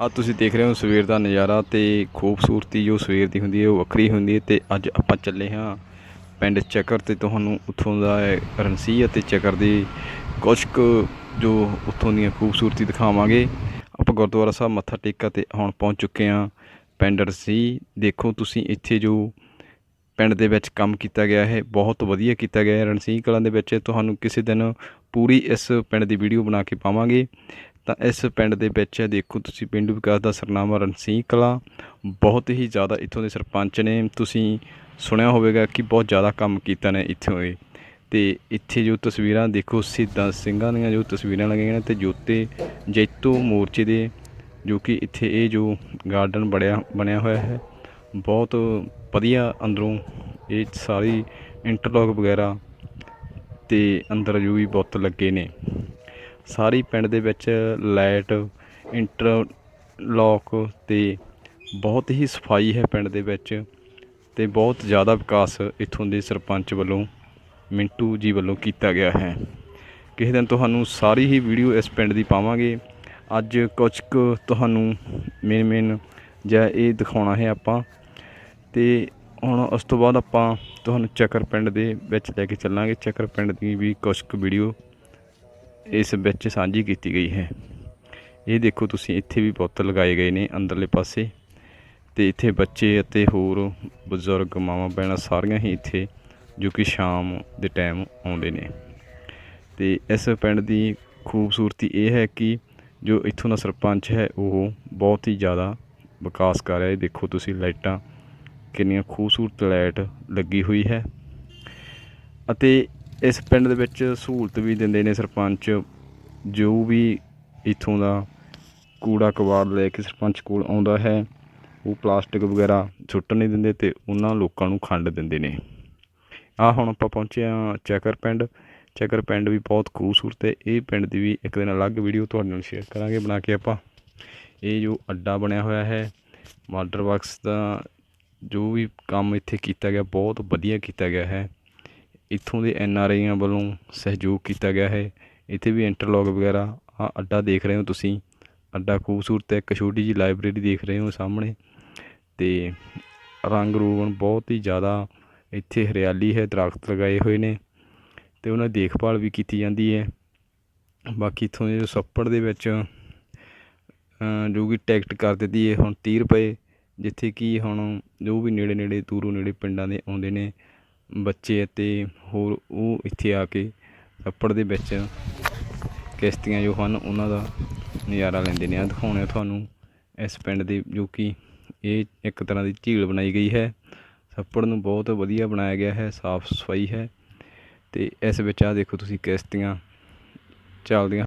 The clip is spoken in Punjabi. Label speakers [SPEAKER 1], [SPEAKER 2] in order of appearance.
[SPEAKER 1] ਆ ਤੁਸੀਂ ਦੇਖ ਰਹੇ ਹੋ ਸਵੇਰ ਦਾ ਨਜ਼ਾਰਾ ਤੇ ਖੂਬਸੂਰਤੀ ਜੋ ਸਵੇਰ ਦੀ ਹੁੰਦੀ ਹੈ ਉਹ ਵੱਖਰੀ ਹੁੰਦੀ ਹੈ ਤੇ ਅੱਜ ਆਪਾਂ ਚੱਲੇ ਹਾਂ ਪਿੰਡ ਚੱਕਰ ਤੇ ਤੁਹਾਨੂੰ ਉੱਥੋਂ ਦਾ ਇਹ ਰਣਸੀ ਅਤੇ ਚੱਕਰ ਦੀ ਕੁਛ ਕੁ ਜੋ ਉੱਥੋਂ ਦੀਆਂ ਖੂਬਸੂਰਤੀ ਦਿਖਾਵਾਂਗੇ। ਆਪਾਂ ਗੁਰਦੁਆਰਾ ਸਾਹਿਬ ਮੱਥਾ ਟੇਕਾ ਤੇ ਹੁਣ ਪਹੁੰਚ ਚੁੱਕੇ ਹਾਂ ਪਿੰਡ ਰਣਸੀ ਦੇਖੋ ਤੁਸੀਂ ਇੱਥੇ ਜੋ ਪਿੰਡ ਦੇ ਵਿੱਚ ਕੰਮ ਕੀਤਾ ਗਿਆ ਹੈ, ਬਹੁਤ ਵਧੀਆ ਕੀਤਾ ਗਿਆ ਹੈ ਰਣਸੀਂਹ ਕਲਾਂ ਦੇ ਵਿੱਚ। ਤੁਹਾਨੂੰ ਕਿਸੇ ਦਿਨ ਪੂਰੀ ਇਸ ਪਿੰਡ ਦੀ ਵੀਡੀਓ ਬਣਾ ਕੇ ਪਾਵਾਂਗੇ। ਤਾਂ ਇਸ ਪਿੰਡ ਦੇ ਵਿੱਚ ਦੇਖੋ ਤੁਸੀਂ ਪਿੰਡੂ ਵਿਕਾਸ ਦਾ ਸਰਨਾਮਾ ਰਣਸੀਂਹ ਕਲਾਂ, ਬਹੁਤ ਹੀ ਜ਼ਿਆਦਾ ਇੱਥੋਂ ਦੇ ਸਰਪੰਚ ਨੇ। ਤੁਸੀਂ ਸੁਣਿਆ ਹੋਵੇਗਾ ਕਿ ਬਹੁਤ ਜ਼ਿਆਦਾ ਕੰਮ ਕੀਤਾ ਨੇ ਇੱਥੋਂ ਦੇ ਤੇ ਇੱਥੇ ਜੋ ਤਸਵੀਰਾਂ ਦੇਖੋ ਸ਼ਹੀਦਾਂ ਸਿੰਘਾਂ ਦੀਆਂ ਜੋ ਤਸਵੀਰਾਂ ਲੱਗੀਆਂ ਨੇ ਤੇ ਜੋਤੇ ਜੈਤੋ ਮੋਰਚੇ ਦੇ, ਜੋ ਕਿ ਇੱਥੇ ਇਹ ਜੋ ਗਾਰਡਨ ਬੜਿਆ, ਬਣਿਆ ਹੋਇਆ ਹੈ। ਬਹੁਤ ਵਧੀਆ ਅੰਦਰੋਂ ਇਹ ਸਾਰੀ ਇੰਟਰਲੌਕ ਵਗੈਰਾ ਤੇ ਅੰਦਰ ਜੋ ਵੀ ਬੁੱਤ ਲੱਗੇ ਨੇ। ਸਾਰੀ ਪਿੰਡ ਦੇ ਵਿੱਚ ਲਾਈਟ ਇੰਟਰਲੋਕ ਅਤੇ ਬਹੁਤ ਹੀ ਸਫ਼ਾਈ ਹੈ ਪਿੰਡ ਦੇ ਵਿੱਚ ਅਤੇ ਬਹੁਤ ਜ਼ਿਆਦਾ ਵਿਕਾਸ ਇੱਥੋਂ ਦੇ ਸਰਪੰਚ ਵੱਲੋਂ, ਮਿੰਟੂ ਜੀ ਵੱਲੋਂ ਕੀਤਾ ਗਿਆ ਹੈ। ਕਿਸੇ ਦਿਨ ਤੁਹਾਨੂੰ ਸਾਰੀ ਹੀ ਵੀਡੀਓ ਇਸ ਪਿੰਡ ਦੀ ਪਾਵਾਂਗੇ। ਅੱਜ ਕੁਝ ਕੁ ਤੁਹਾਨੂੰ ਮੇਨ ਮੇਨ ਜਾਂ ਇਹ ਦਿਖਾਉਣਾ ਹੈ ਆਪਾਂ। ਤੇ ਹੁਣ ਉਸ ਤੋਂ ਬਾਅਦ ਆਪਾਂ ਤੁਹਾਨੂੰ ਚੱਕਰ ਪਿੰਡ ਦੇ ਵਿੱਚ ਲੈ ਕੇ ਚੱਲਾਂਗੇ। ਚੱਕਰ ਪਿੰਡ ਦੀ ਵੀ ਕੁਝ ਕੁ ਵੀਡੀਓ ਇਸ ਵਿੱਚ ਸਾਂਝੀ ਕੀਤੀ ਗਈ ਹੈ। ਇਹ ਦੇਖੋ ਤੁਸੀਂ, ਇੱਥੇ ਵੀ ਬੁੱਤ ਲਗਾਏ ਗਏ ਨੇ ਅੰਦਰਲੇ ਪਾਸੇ ਤੇ ਇੱਥੇ ਬੱਚੇ ਅਤੇ ਹੋਰ ਬਜ਼ੁਰਗ, ਮਾਵਾਂ, ਭੈਣਾਂ ਸਾਰੀਆਂ ਹੀ ਇੱਥੇ ਜੋ ਕਿ ਸ਼ਾਮ ਦੇ ਟਾਈਮ ਆਉਂਦੇ ਨੇ। ਤੇ ਇਸ ਪਿੰਡ ਦੀ ਖੂਬਸੂਰਤੀ ਇਹ ਹੈ ਕਿ ਜੋ ਇੱਥੋਂ ਦਾ ਸਰਪੰਚ ਹੈ, ਉਹ ਬਹੁਤ ਹੀ ਜ਼ਿਆਦਾ ਵਿਕਾਸ ਕਰ ਰਿਹਾ ਹੈ। ਦੇਖੋ ਤੁਸੀਂ ਲਾਈਟਾਂ, ਕਿੰਨੀਆਂ ਖੂਬਸੂਰਤ ਲਾਈਟ ਲੱਗੀ ਹੋਈ ਹੈ। ਅਤੇ ਇਸ ਪਿੰਡ ਦੇ ਵਿੱਚ ਸਹੂਲਤ ਵੀ ਦਿੰਦੇ ਨੇ ਸਰਪੰਚ, ਜੋ ਵੀ ਇੱਥੋਂ ਦਾ ਕੂੜਾ ਕਬਾੜ ਲੈ ਕੇ ਸਰਪੰਚ ਕੋਲ ਆਉਂਦਾ ਹੈ, ਉਹ ਪਲਾਸਟਿਕ ਵਗੈਰਾ ਸੁੱਟਣ ਨਹੀਂ ਦਿੰਦੇ ਤੇ ਉਹਨਾਂ ਲੋਕਾਂ ਨੂੰ ਖੰਡ ਦਿੰਦੇ ਨੇ। ਆ ਹੁਣ ਆਪਾਂ ਪਹੁੰਚੇ ਹਾਂ ਚੈਕਰ ਪਿੰਡ। ਚੈਕਰ ਪਿੰਡ ਵੀ ਬਹੁਤ ਖੂਬਸੂਰਤ ਹੈ। ਇਹ ਪਿੰਡ ਦੀ ਵੀ ਇੱਕ ਦਿਨ ਅਲੱਗ ਵੀਡੀਓ ਤੁਹਾਡੇ ਨਾਲ ਸ਼ੇਅਰ ਕਰਾਂਗੇ ਬਣਾ ਕੇ ਆਪਾਂ। ਇਹ ਜੋ ਅੱਡਾ ਬਣਿਆ ਹੋਇਆ ਹੈ ਵਾਟਰ ਵਰਕਸ ਦਾ ਜੋ ਵੀ ਕੰਮ ਇੱਥੇ ਕੀਤਾ ਗਿਆ, ਬਹੁਤ ਵਧੀਆ ਕੀਤਾ ਗਿਆ ਹੈ। ਇੱਥੋਂ ਦੇ ਐਨ ਆਰ ਆਈਆਂ ਵੱਲੋਂ ਸਹਿਯੋਗ ਕੀਤਾ ਗਿਆ ਹੈ। ਇੱਥੇ ਵੀ ਇੰਟਰਲੋਕ ਵਗੈਰਾ ਆ ਅੱਡਾ ਦੇਖ ਰਹੇ ਹੋ ਤੁਸੀਂ। ਅੱਡਾ ਖੂਬਸੂਰਤ ਹੈ, ਇੱਕ ਛੋਟੀ ਜੀ ਲਾਇਬ੍ਰੇਰੀ ਦੇਖ ਰਹੇ ਹੋ ਸਾਹਮਣੇ। ਤੇ ਰੰਗ ਰੂਪਨ ਬਹੁਤ ਹੀ ਜ਼ਿਆਦਾ ਇੱਥੇ ਹਰਿਆਲੀ ਹੈ, ਦਰਖਤ ਲਗਾਏ ਹੋਏ ਨੇ ਤੇ ਉਹਨਾਂ ਦੀ ਦੇਖਭਾਲ ਵੀ ਕੀਤੀ ਜਾਂਦੀ ਹੈ। ਬਾਕੀ ਇੱਥੋਂ ਦੇ ਸੱਪੜ ਦੇ ਵਿੱਚ ਜੋ ਕਿ ਟਿਕਟ ਕਰ ਦਿੱਤੀ ਹੈ, ਹੁਣ 30 ਰੁਪਏ, ਜਿੱਥੇ ਕਿ ਹੁਣ ਜੋ ਵੀ ਨੇੜੇ ਨੇੜੇ ਦੂਰੋਂ ਨੇੜੇ ਪਿੰਡਾਂ ਦੇ ਆਉਂਦੇ ਨੇ ਬੱਚੇ ਅਤੇ ਹੋਰ ਉਹ ਇੱਥੇ ਆ ਕੇ ਸੱਪੜ ਦੇ ਵਿੱਚ ਕਿਸ਼ਤੀਆਂ ਜੋ ਹਨ ਉਹਨਾਂ ਦਾ ਨਜ਼ਾਰਾ ਲੈਂਦੇ ਨੇ। ਆ ਦਿਖਾਉਣੇ ਤੁਹਾਨੂੰ ਇਸ ਪਿੰਡ ਦੇ ਜੋ ਕਿ ਇਹ ਇੱਕ ਤਰ੍ਹਾਂ ਦੀ ਝੀਲ ਬਣਾਈ ਗਈ ਹੈ। ਸੱਪੜ ਨੂੰ ਬਹੁਤ ਵਧੀਆ ਬਣਾਇਆ ਗਿਆ ਹੈ, ਸਾਫ਼ ਸਫ਼ਾਈ ਹੈ ਅਤੇ ਇਸ ਵਿੱਚ ਆ ਦੇਖੋ ਤੁਸੀਂ ਕਿਸ਼ਤੀਆਂ ਚੱਲਦੀਆਂ